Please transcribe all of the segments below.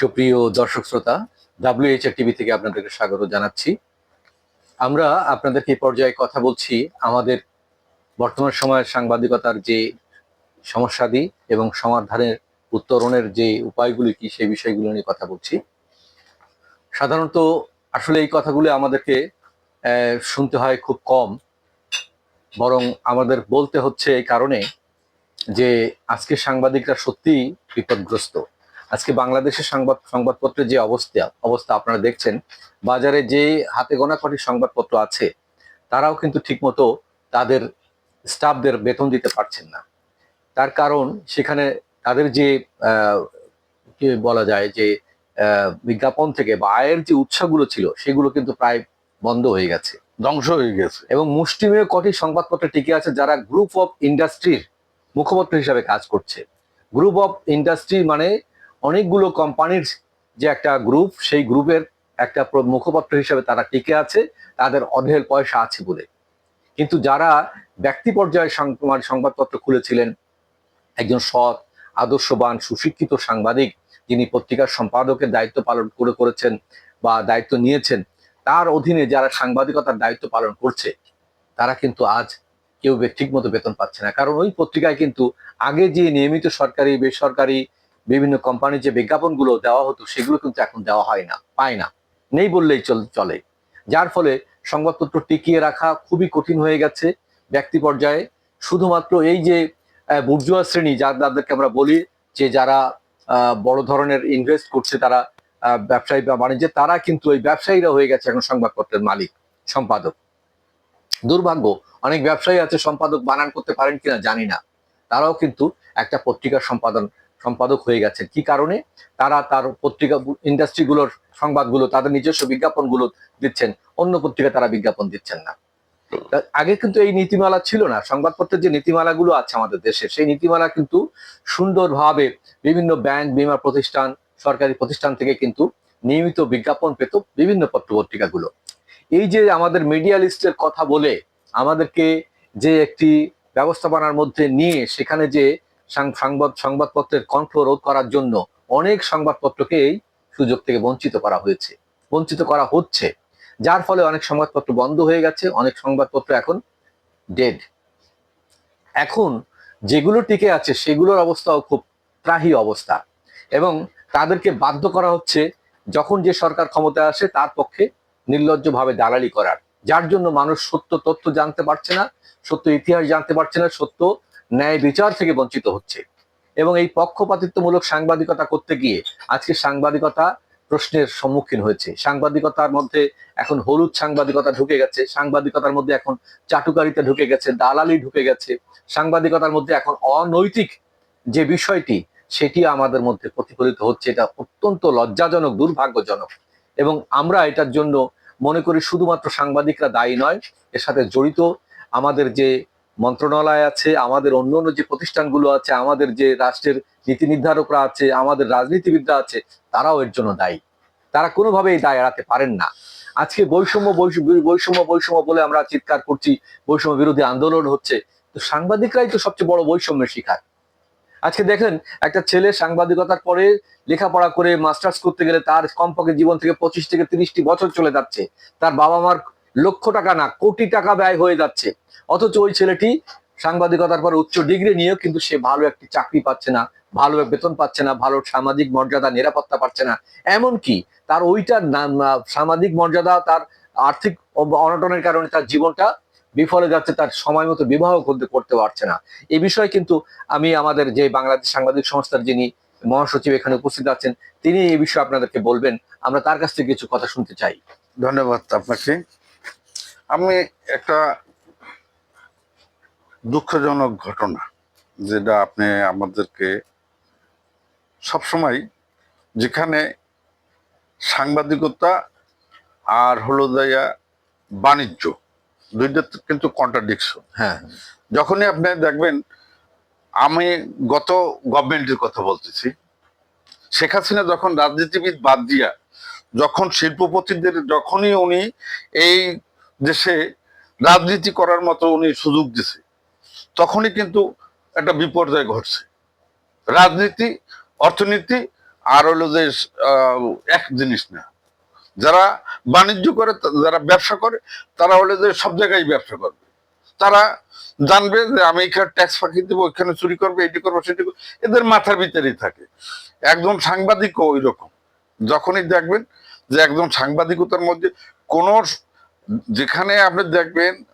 সুপ্রিয় দর্শক শ্রোতা ডাব্লিউএইচআর টিভি থেকে আপনাদেরকে স্বাগত জানাচ্ছি। আমরা আপনাদেরকে পর্যায়ে কথা বলছি আমাদের বর্তমান সময়ের সাংবাদিকতার যে সমস্যাদি এবং সমাধানের, উত্তরণের যে উপায়গুলি কি, সেই বিষয়গুলো নিয়ে কথা বলছি। সাধারণত আসলে এই কথাগুলি আমাদেরকে শুনতে হয় খুব কম। বরং আমাদের বলতে হচ্ছে এই কারণে যে আজকে সাংবাদিকরা সত্যিই বিপদগ্রস্ত। আজকে বাংলাদেশের সংবাদ সংবাদপত্রের যে অবস্থা অবস্থা আপনারা দেখছেন বাজারে যে হাতে গোনা কটি সংবাদপত্র আছে তারাও কিন্তু ঠিকমতো তাদের স্টাফদের বেতন দিতে পারছেন না। তার কারণ সেখানে তাদের যে কি বলা যায় যে বিজ্ঞাপন থেকে বা আয়ের যে উৎসগুলো ছিল সেগুলো কিন্তু প্রায় বন্ধ হয়ে গেছে। ধ্বংস হয়ে গেছে। এবং মুষ্টিমেয় কটি সংবাদপত্র টিকে আছে যারা গ্রুপ অফ ইন্ডাস্ট্রির মুখপত্র হিসাবে কাজ করছে। গ্রুপ অফ ইন্ডাস্ট্রি মানে অনেকগুলো কোম্পানির যে একটা গ্রুপ সেই গ্রুপের একটা মুখপত্র হিসাবে তারা টিকে আছে, তাদের অঢেল পয়সা আছে বলে। কিন্তু যারা ব্যক্তি পর্যায়ে সংবাদপত্র খুলেছিলেন, একজন সৎ, আদর্শবান, সুশিক্ষিত সাংবাদিক যিনি পত্রিকার সম্পাদকের দায়িত্ব পালন করে করেছেন বা দায়িত্ব নিয়েছেন, তার অধীনে যারা সাংবাদিকতার দায়িত্ব পালন করছে, তারা কিন্তু আজ কেউ ঠিক মতো বেতন পাচ্ছে না। কারণ ওই পত্রিকায় কিন্তু আগে যে নিয়মিত সরকারি, বেসরকারি বিভিন্ন কোম্পানির যে বিজ্ঞাপনগুলো দেওয়া হতো, সেগুলো কিন্তু এখন দেওয়া হয় না, পায় না। নেই বললেই চলে যার ফলে সংবাদপত্র টিকিয়ে রাখা খুবই কঠিন হয়ে গেছে ব্যক্তি পর্যায়ে। শুধুমাত্র এই যে বুর্জুয়া শ্রেণি যার যাদেরকে আমরা বলি যে যারা বড় ধরনের ইনভেস্ট করছে তারা ব্যবসায়ী বা বাণিজ্যে, তারা কিন্তু ওই ব্যবসায়ীরা হয়ে গেছে এখন সংবাদপত্রের মালিক, সম্পাদক। দুর্ভাগ্য, অনেক ব্যবসায়ী আছে সম্পাদক বানান করতে পারেন কিনা জানি না। তারাও কিন্তু একটা পত্রিকার সম্পাদন সম্পাদক হয়ে গেছেন কি কারণে? তারা তার পত্রিকা ইন্ডাস্ট্রিগুলোর সংবাদগুলো, তাদের নিজস্ব বিজ্ঞাপনগুলো দিচ্ছেন, অন্য পত্রিকা তারা বিজ্ঞাপন দিচ্ছেন না। আগে কিন্তু এই নীতিমালা ছিল না। সংবাদপত্রের যে নীতিমালাগুলো আছে আমাদের দেশে, সেই নীতিমালা কিন্তু সুন্দরভাবে বিভিন্ন ব্যাংক বীমা প্রতিষ্ঠান, সরকারি প্রতিষ্ঠান থেকে কিন্তু নিয়মিত বিজ্ঞাপন পেত বিভিন্ন পত্র পত্রিকাগুলো। এই যে আমাদের মিডিয়া লিস্টের কথা বলে আমাদেরকে যে একটি ব্যবস্থাপনার মধ্যে নিয়ে সেখানে যে সংবাদ সংবাদপত্রের কণ্ঠ রোধ করার জন্য অনেক সংবাদপত্রকে এই সুযোগ থেকে বঞ্চিত করা হয়েছে। বঞ্চিত করা হচ্ছে। যার ফলে অনেক সংবাদপত্র বন্ধ হয়ে গেছে, অনেক সংবাদপত্র এখন ডেড এখন যেগুলো টিকে আছে, সেগুলোর অবস্থাও খুব ত্রাহি অবস্থা এবং তাদেরকে বাধ্য করা হচ্ছে যখন যে সরকার ক্ষমতায় আসে তার পক্ষে নির্লজ্জভাবে দালালি করার। যার জন্য মানুষ সত্য তথ্য জানতে পারছে না, সত্য ইতিহাস জানতে পারছে না, সত্য ন্যায় বিচার থেকে বঞ্চিত হচ্ছে। এবং এই পক্ষপাতিত্বমূলক সাংবাদিকতা করতে গিয়ে আজকে সাংবাদিকতা প্রশ্নের সম্মুখীন হয়েছে। সাংবাদিকতার মধ্যে এখন হলুদ সাংবাদিকতা ঢুকে গেছে, সাংবাদিকতার মধ্যে এখন চাটুকারিতা ঢুকে গেছে, দালালি ঢুকে গেছে, সাংবাদিকতার মধ্যে এখন অনৈতিক যে বিষয়টি, সেটি আমাদের মধ্যে প্রতিফলিত হচ্ছে। এটা অত্যন্ত লজ্জাজনক, দুর্ভাগ্যজনক। এবং আমরা এটার জন্য মনে করি শুধুমাত্র সাংবাদিকরা দায়ী নয়, এর সাথে জড়িত আমাদের যে মন্ত্রণালয় আছে, আমাদের অন্য অন্য যে প্রতিষ্ঠানগুলো আছে, আমাদের যে রাষ্ট্রের নীতি নির্ধারকরা আছে, আমাদের রাজনীতিবিদরা আছে, তারাও এর জন্য দায়ী। তারা কোনোভাবে এই দায় এড়াতে পারেন না। আজকে বৈষম্য বৈষম্য বৈষম্য বলে আমরা চিৎকার করছি, বৈষম্য বিরোধী আন্দোলন হচ্ছে। তো সাংবাদিকরাই তো সবচেয়ে বড় বৈষম্যের শিকার। আজকে দেখেন, একটা ছেলে সাংবাদিকতার পরে লেখাপড়া করে মাস্টার্স করতে গেলে তার কমপক্ষে জীবন থেকে পঁচিশ থেকে তিরিশটি বছর চলে যাচ্ছে। তার বাবা মার লক্ষ টাকা না, কোটি টাকা ব্যয় হয়ে যাচ্ছে। অথচ ওই ছেলেটি সাংবাদিকতার পর উচ্চ ডিগ্রি নিয়েও কিন্তু সে ভালো একটি চাকরি পাচ্ছে না, ভালো বেতন পাচ্ছে না, ভালো সামাজিক মর্যাদা, নিরাপত্তা পাচ্ছে না। এমনকি তার ওইটার সামাজিক মর্যাদা, তার আর্থিক অনটনের কারণে তার জীবনটা বিফলে যাচ্ছে, তার সময় মতো বিবাহ করতে করতে পারছে না। এ বিষয়ে কিন্তু আমি আমাদের যে বাংলাদেশ সাংবাদিক সংস্থার যিনি মহাসচিব এখানে উপস্থিত আছেন, তিনি এই বিষয়ে আপনাদেরকে বলবেন। আমরা তার কাছ থেকে কিছু কথা শুনতে চাই। ধন্যবাদ আপনাকে। আমি একটা দুঃখজনক ঘটনা যেটা আপনি আমাদেরকে সবসময় যেখানে সাংবাদিকতা আর হলো যাইয়া বাণিজ্য দুইটা কিন্তু কন্ট্রাডিকশন হ্যাঁ। যখনই আপনি দেখবেন আমি গত গভর্নমেন্টের কথা বলতেছি শেখ হাসিনা যখন রাজনীতিবিদ বাদ দিয়া যখন শিল্পপতিদের যখনই উনি এই দেশে রাজনীতি করার মতো উনি সুযোগ দিছে। তখনই কিন্তু একটা বিপর্যয় ঘটছে। রাজনীতি, অর্থনীতি, আর হলো যে এক জিনিস না। যারা বাণিজ্য করে যারা ব্যবসা করে, তারা হলে যে সব জায়গায় ব্যবসা করবে। তারা জানবে যে আমি এখানে ট্যাক্স ফাঁকি দেবো ওইখানে চুরি করবে, এটি করব, সেটি করব, এদের মাথার ভিতরেই থাকে। একজন সাংবাদিকও ওই রকম। যখনই দেখবেন যে একজন সাংবাদিকতার মধ্যে কোন যেখানে আপনি দেখবেন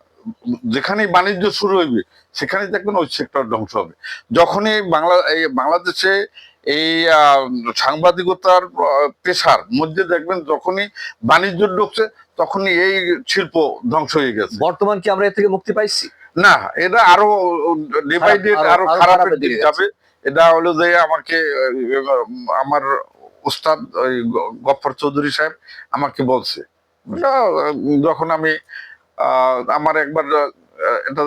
যেখানেই বাণিজ্য শুরু হইবে সেখানে দেখবেন ওই সেক্টর ধ্বংস হবে। যখনই বাংলা এই বাংলাদেশে এই সাংবাদিকতার পেশার মধ্যে দেখবেন যখনই বাণিজ্য ঢুকছে তখনই এই শিল্প ধ্বংস হয়ে গেছে। বর্তমান কি আমরা এর থেকে মুক্তি পাইছি? না এটা আরও ডে বাই আরো- খারাপের দিকে দিকে যাবে। এটা হলো যে আমাকে আমার উস্তাদ ওই গফর চৌধুরী সাহেব আমাকে বলছে। যখন আমি আমার একবার এটা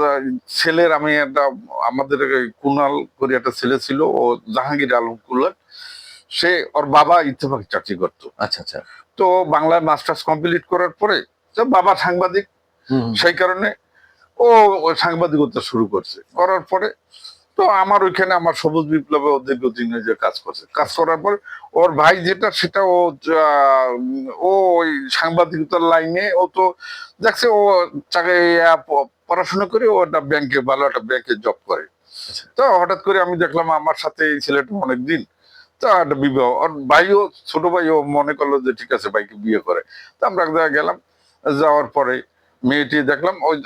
ছেলের আমি একটা আমাদের কুনাল করে একটা ছেলে ছিল ও জাহাঙ্গীর আলম কুলার। সে ওর বাবা ইত্তেফাক চাকরি করতো। আচ্ছা আচ্ছা। তো বাংলায় মাস্টার্স কমপ্লিট করার পরে বাবা সাংবাদিক। সেই কারণে ও ও সাংবাদিকতা শুরু করছে। করার পরে তো আমার ওইখানে আমার সবুজ বিপ্লবে ও দীর্ঘদিনে যে কাজ করছে। কাজ করার পর ওর ভাই যেটা সেটা ও ও ওই সাংবাদিকতার লাইনে ও তো দেখছে ও চাকরি পড়াশোনা করে ও একটা ব্যাংকে ভালো একটা ব্যাংকে জব করে। আচ্ছা। তো হঠাৎ করে আমি দেখলাম আমার সাথে এই ছেলেটা অনেকদিন তো একটা বিবাহ ওর ভাইও ছোট ভাইও মনে করল যে ঠিক আছে ভাইকে বিয়ে করে। তো আমরা এক জায়গায় গেলাম যাওয়ার পরে মেয়েটি দেখলাম ওই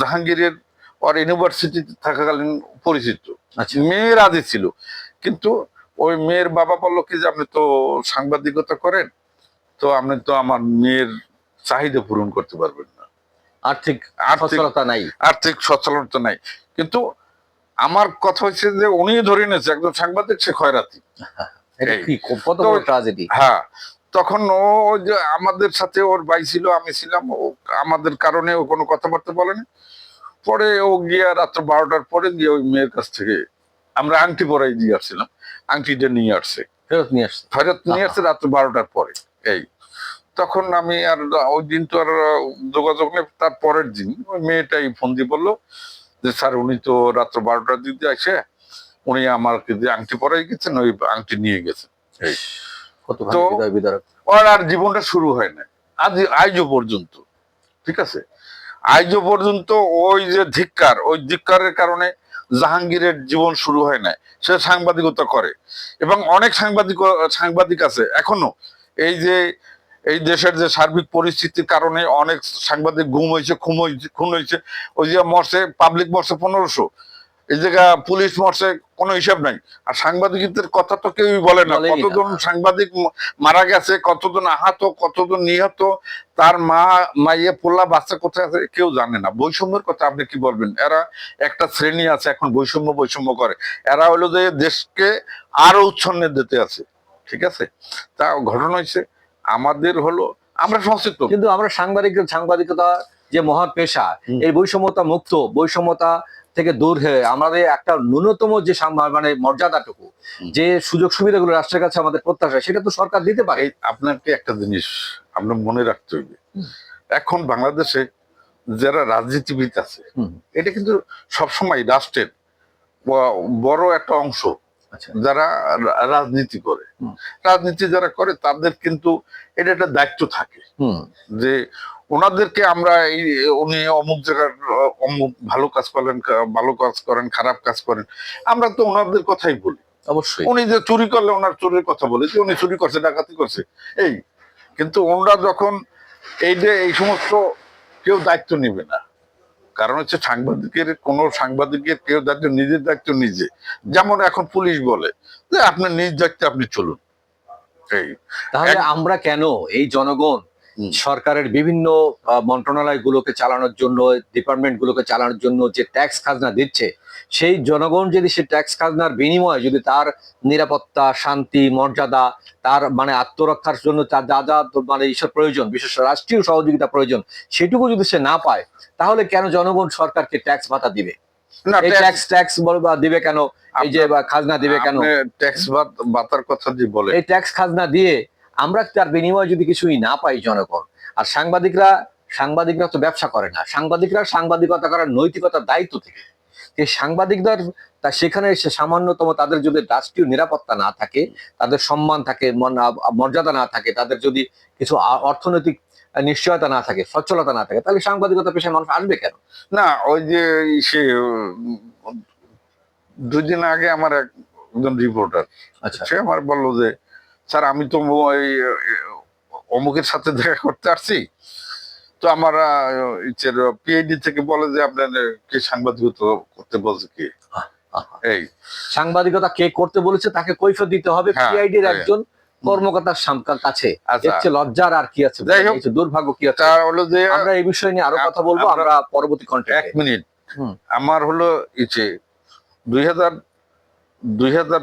জাহাঙ্গীরের ওর ইউনিভার্সিটিতে থাকাকালীন পরিচিত। আচ্ছা। মেয়ে রাজি ছিল। কিন্তু ওই মেয়ের বাবা বলল কি যে আপনি তো সাংবাদিকতা করেন তো আপনি তো আমার মেয়ের চাহিদা পূরণ করতে পারবেন না। আর্থিক সচ্ছলতা নাই। আর্থিক সচ্ছলতা নাই। কিন্তু আমার কথা হচ্ছে যে উনি ধরে নিয়েছে একজন সাংবাদিক সে খয়রাতি হ্যাঁ তখন ও যে আমাদের সাথে ওর ভাই ছিল আমি ছিলাম ও আমাদের কারণে ও কোনো কথাবার্তা বলেনি। পরে ও গিয়ে রাত্র বারোটার পরে গিয়ে ওই মেয়ের কাছ থেকে আমরা আংটি পরাই দিয়ে আসছিলাম। আংটিটা নিয়ে আসছে। ফেরত নিয়ে আসছে? ফেরত নিয়ে আসছে রাত্র বারোটার পরে এই। তখন আমি আর ওই দিন তো আর যোগাযোগ নেই তার পরের দিন ওই মেয়েটাই ফোন দিয়ে বলল যে স্যার উনি তো রাত্র বারোটার দিকে আসে উনি আমাকে যে আংটি পরাই গেছেন ওই আংটি নিয়ে গেছেন। এই। তো- ওর আর জীবনটা শুরু হয় না আজ আজও পর্যন্ত ঠিক আছে? আজও পর্যন্ত ওই যে ধিক্কার, ওই ধিক্কারের কারণে জাহাঙ্গীরের জীবন শুরু হয় নাই। সে সাংবাদিকতা করে। এবং অনেক সাংবাদিক সাংবাদিক আছে, এখনও। এই যে, এই দেশের যে সার্বিক পরিস্থিতির কারণে অনেক সাংবাদিক গুম হয়েছে, খুন হয়েছে খুন হয়েছে, ওই যে মর্ষে পাবলিক মর্ষে পনেরোশো। এই জায়গা পুলিশ মরছে কোনো হিসাব নাই। আর সাংবাদিকদের কথা তো কেউই বলে না। কতজন সাংবাদিক মারা গেছে কতজন আহত কতজন নিহত তার মা মাইয়ে পোলা বাচ্চা কোথায় আছে কেউ জানে না। বৈষম্যের কথা আপনি কি বলবেন? এরা একটা শ্রেণি আছে এখন বৈষম্য বৈষম্য করে। এরা হলো যে দেশকে আরও উচ্ছন্নে দিতে আছে। ঠিক আছে? তা ঘটনা হয়েছে আমাদের হলো আমরা সচেতন। কিন্তু আমরা সাংবাদিক সাংবাদিকতা যে মহা পেশা এই বৈষম্যতা মুক্ত বৈষম্যতা থেকে দূর হয়ে আমাদের একটা ন্যূনতম যে মানে মর্যাদাটুকু যে সুযোগ সুবিধাগুলো রাষ্ট্রের কাছে আমাদের প্রত্যাশা সেটা তো সরকার দিতে পারে। আপনাকে একটা জিনিস আপনার মনে রাখতে হইবে এখন বাংলাদেশে যারা রাজনীতিবিদ আছে। এটা কিন্তু সবসময় রাষ্ট্রের বড় একটা অংশ আচ্ছা। যারা রাজনীতি করে। রাজনীতি যারা করে তাদের কিন্তু এটা একটা দায়িত্ব থাকে। যে ওনাদেরকে আমরা এই উনি অমুক জায়গার অমুক ভালো কাজ করেন ভালো কাজ করেন খারাপ কাজ করেন আমরা তো ওনাদের কথাই বলি। অবশ্যই। উনি যে চুরি করলে ওনার চুরির কথা বলে যে উনি চুরি করছে ডাকাতি করছে এই কিন্তু ওনারা যখন এই যে এই সমস্ত কেউ দায়িত্ব নেবে না কারণ হচ্ছে সাংবাদিকের কোন সাংবাদিকের কেউ দায়িত্ব নিজের দায়িত্ব নিজে। যেমন এখন পুলিশ বলে যে আপনার নিজ দায়িত্বে আপনি চলুন। এই তাহলে আমরা কেন এই জনগণ। সরকারের বিভিন্ন মন্ত্রণালয়গুলোকে চালানোর জন্য ডিপার্টমেন্ট গুলোকে চালানোর জন্য যে ট্যাক্স খাজনা দিচ্ছে সেই জনগণ যদি সেই ট্যাক্স খাজনার বিনিময়ে যদি তার নিরাপত্তা শান্তি মর্যাদা তার মানে আত্মরক্ষার জন্য তার যা যা মানে এইসব প্রয়োজন বিশেষ রাষ্ট্রীয় সহযোগিতা প্রয়োজন সেটুকু যদি সে না পায় তাহলে কেন জনগণ সরকারকে ট্যাক্স ভাতা দিবে? ট্যাক্স ট্যাক্স দিবে কেন? এই যে বা খাজনা দিবে কেন? ট্যাক্স বাতার কথা যে বলে এই ট্যাক্স খাজনা দিয়ে আমরা তার বিনিময়ে যদি কিছুই না পাই জনগণ আর সাংবাদিকরা সাংবাদিকরা তো ব্যবসা করে না সাংবাদিকরা সাংবাদিকতা করার নৈতিকতার দায়িত্ব থেকে। যে সাংবাদিকদের তা সেখানে এসে সামান্যতম তাদের যদি রাষ্ট্রীয় নিরাপত্তা না থাকে তাদের সম্মান থাকে মর্যাদা না থাকে তাদের যদি কিছু অর্থনৈতিক নিশ্চয়তা না থাকে সচ্ছলতা না থাকে তাহলে সাংবাদিকতা পেশায় মানুষ আসবে কেন? না ওই যে সে উম, দুই দিন আগে আমার এক- একজন রিপোর্টার আচ্ছা। সে আমার বলল যে স্যার আমি তো ওই অমুকের সাথে দেখা করতে আসছি। তো আমার পিএইচডি থেকে বলে যে আপনার কি সাংবাদিকতা করতে বলছে কি? এই। সাংবাদিকতা কে করতে বলেছে তাকে কৈফিয়ত দিতে হবে। হ্যাঁ, পিআইডির হ্যাঁ। একজন কর্মকর্তার কাছে। আচ্ছা। লজ্জার আর কি আছে? দুর্ভাগ্য কি আছে? হলো যে আমরা এই বিষয় নিয়ে আরও কথা বলব আমরা- পরবর্তী পরবর্তী এক মিনিট। আমার হলো ইচ্ছে দুই হাজার দুই হাজার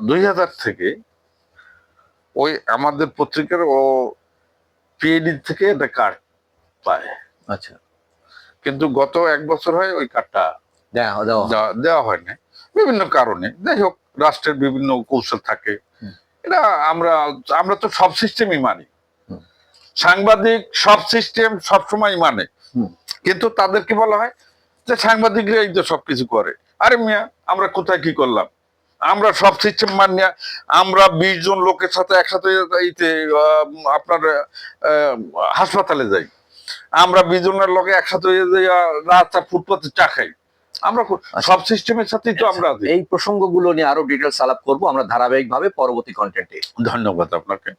দুই হাজার থেকে ওই আমাদের পত্রিকার ও পিএডি থেকে একটা কার্ড পায়। আচ্ছা। কিন্তু গত এক বছর হয় ওই কার্ডটা দেওয়া হয়। না বিভিন্ন কারণে। যাই হোক রাষ্ট্রের বিভিন্ন কৌশল থাকে। এটা আমরা আমরা তো সব সিস্টেমই মানি। সাংবাদিক সব সিস্টেম সবসময় মানে। কিন্তু তাদেরকে বলা হয় যে সাংবাদিকরাই তো সবকিছু করে। আরে মিয়া আমরা কোথায় কি করলাম? আমরা সব সিস্টেম মানিয়া আমরা বিশ জন লোকের সাথে একসাথে আপনার হাসপাতালে যাই। আমরা বিশ জনের লোকে একসাথে রাস্তা ফুটপাতে চা খাই। আমরা আচ্ছা। সব সিস্টেমের সাথেই তো আমরা এই প্রসঙ্গগুলো নিয়ে আরও ডিটেলস আলাপ করব আমরা ধারাবাহিকভাবে পরবর্তী কন্টেন্টে ধন্যবাদ আপনাকে।